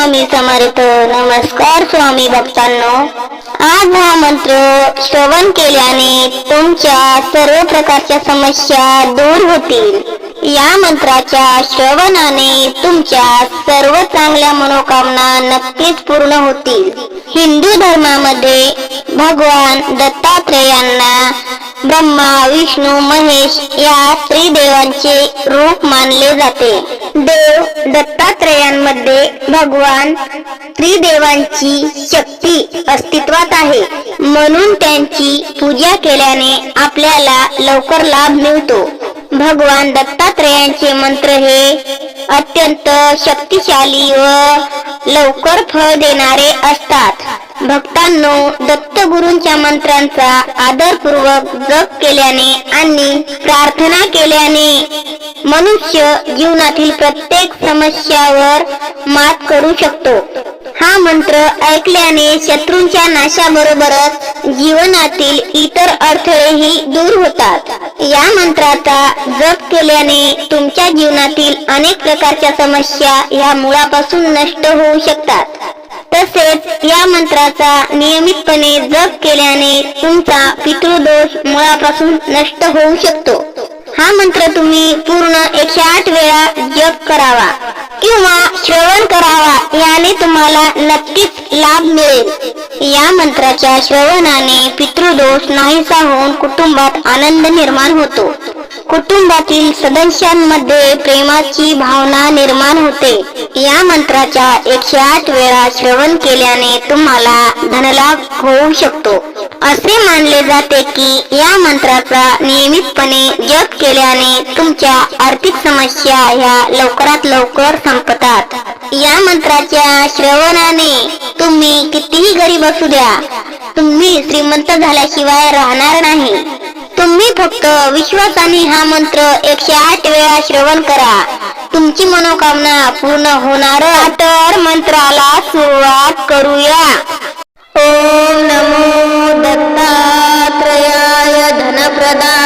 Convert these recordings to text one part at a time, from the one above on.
स्वामी समर्थ. नमस्कार स्वामी भक्तांनो. आज हा मंत्र श्रवण केल्याने तुमच्या सर्व प्रकारच्या समस्या दूर होतील. या मंत्राच्या श्रवणाने तुमच्या सर्व चांगल्या मनोकामना नक्कीच पूर्ण होतील. हिंदू धर्मामध्ये भगवान दत्तात्रेयांना ब्रह्मा विष्णू महेश या त्रिदेवांचे रूप मानले जाते. देव दत्तात्रेयांमध्ये भगवान त्रिदेवांची शक्ती अस्तित्वात आहे. म्हणून त्यांची पूजा केल्याने आपल्याला लवकर लाभ मिळतो. भगवान दत्तात्रेयांचे मंत्र हे अत्यंत शक्तिशाली व लवकर फळ देणारे असतात. भक्तांनो दत्तगुरूंच्या मंत्रांचा आदरपूर्वक जप केल्याने आणि प्रार्थना केल्याने मनुष्य जीवनातील प्रत्येक समस्यावर मात करू शकतो. हा मंत्र ऐकल्याने शत्रूंच्या नाशाबरोबरच जीवनातील इतर अडथळेही दूर होतात. या मंत्राचा जप केल्याने तुमच्या जीवनातील अनेक प्रकारच्या समस्या या मुळापासून नष्ट होऊ शकतात. तसेच या मंत्राचा नियमितपणे जप केल्याने तुमचा पितृदोष मुळापासून नष्ट होऊ शकतो. हा मंत्र तुम्ही पूर्ण एकशे आठ वेळा जप करावा किंवा श्रवण करावा याने तुम्हाला नक्कीच लाभ मिळेल. या मंत्राच्या श्रवणाने पितृदोष नाहीसा होऊन कुटुंबात आनंद निर्माण होतो. कुटुंबातील सदस्यांमध्ये प्रेमाची भावना निर्माण होते. या मंत्राच्या एकशे आठ वेळा श्रवण केल्याने तुम्हाला धनलाभ होऊ शकतो. असे मानले जाते की या मंत्राचा नियमितपणे जप केल्याने तुमच्या आर्थिक समस्या ह्या लवकरात लवकर संपतात. या मंत्राच्या श्रवणाने तुम्ही कितीही गरीब असू द्या तुम्ही श्रीमंत झाल्याशिवाय राहणार नाही. तुम्ही फक्त विश्वासाने हा मंत्र एकशे आठ वेळा श्रवण करा. तुमची मनोकामना पूर्ण होणार. तर मंत्राला सुरुवात करूया. ओम नमो दत्तात्रयाय धनप्रदाय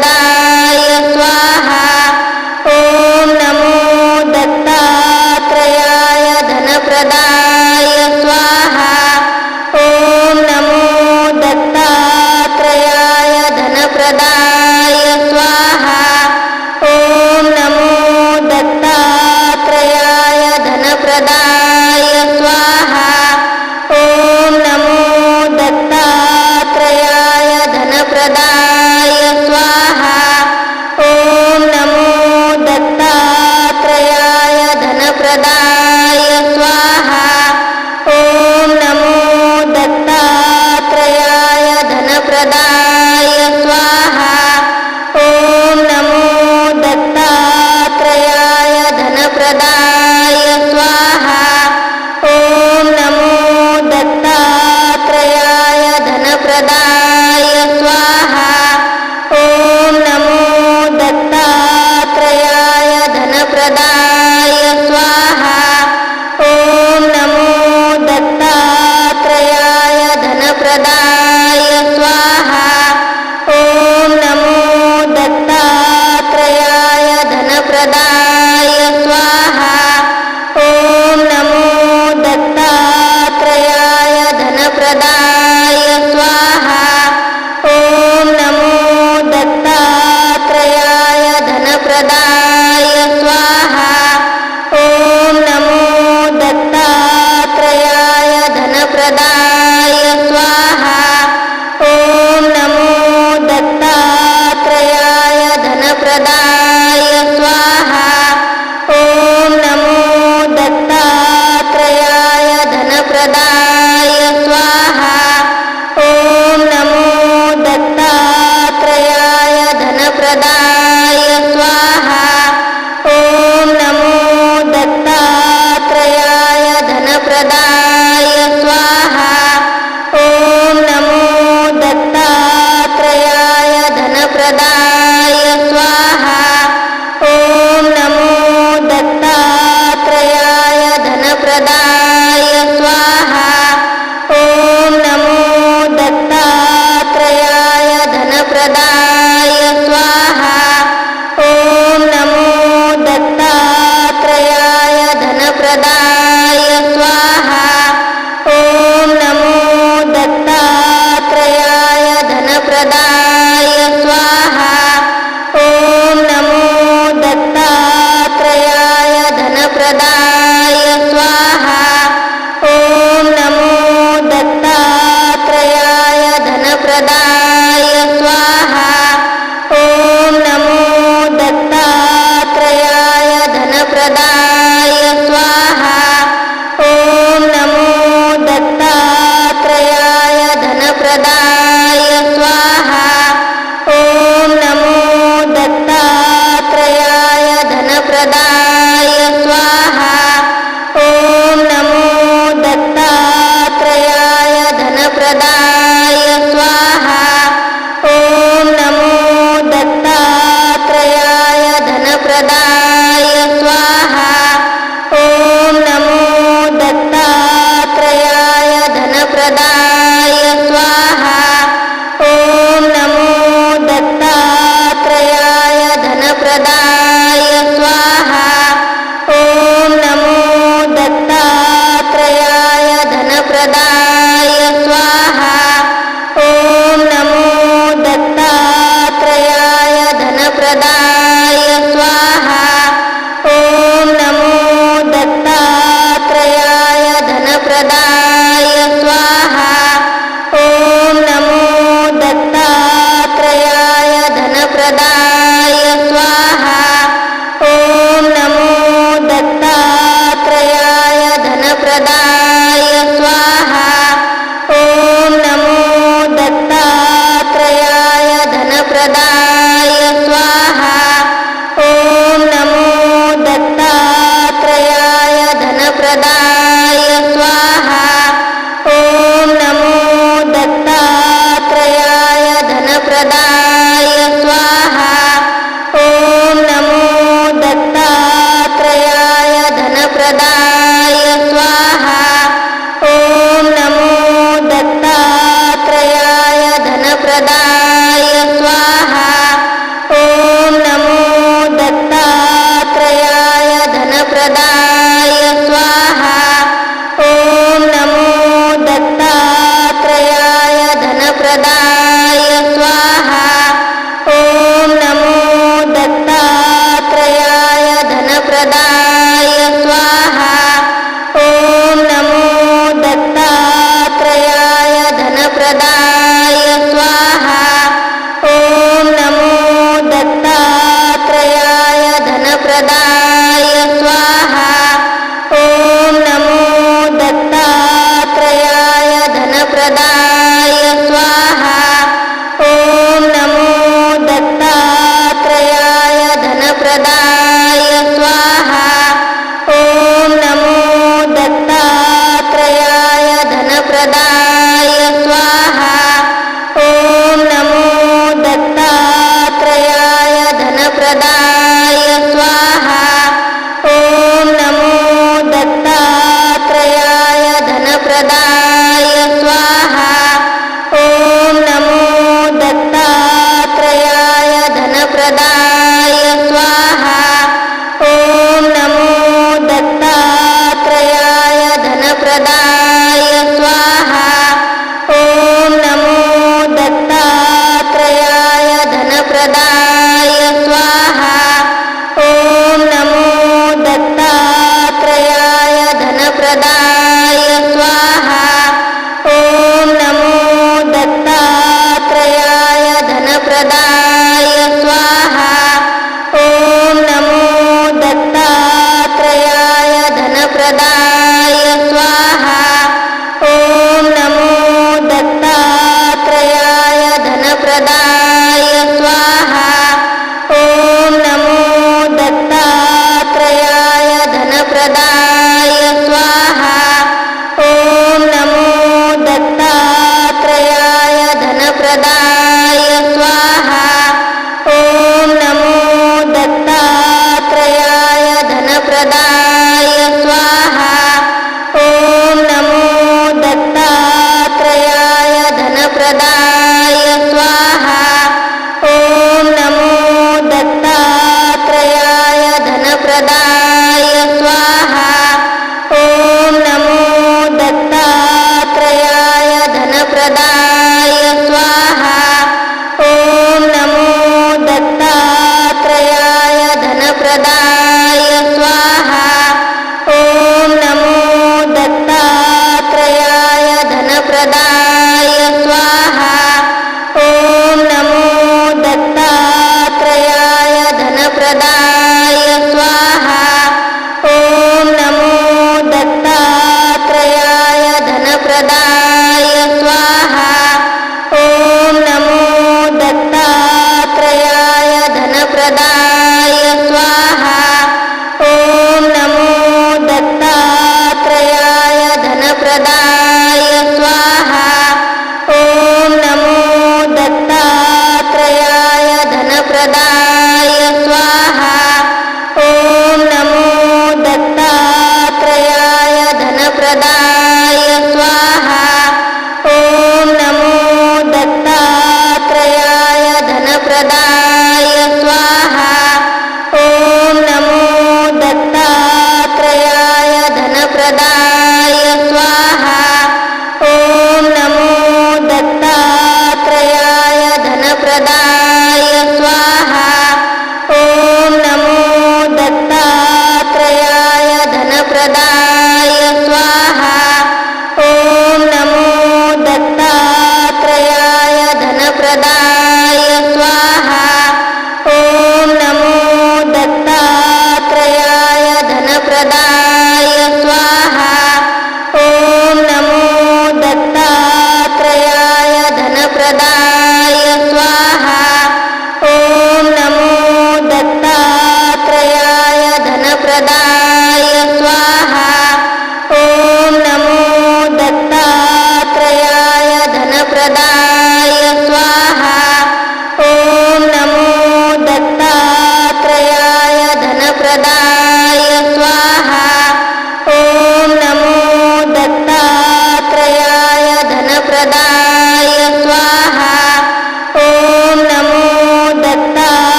दा da dadah. prada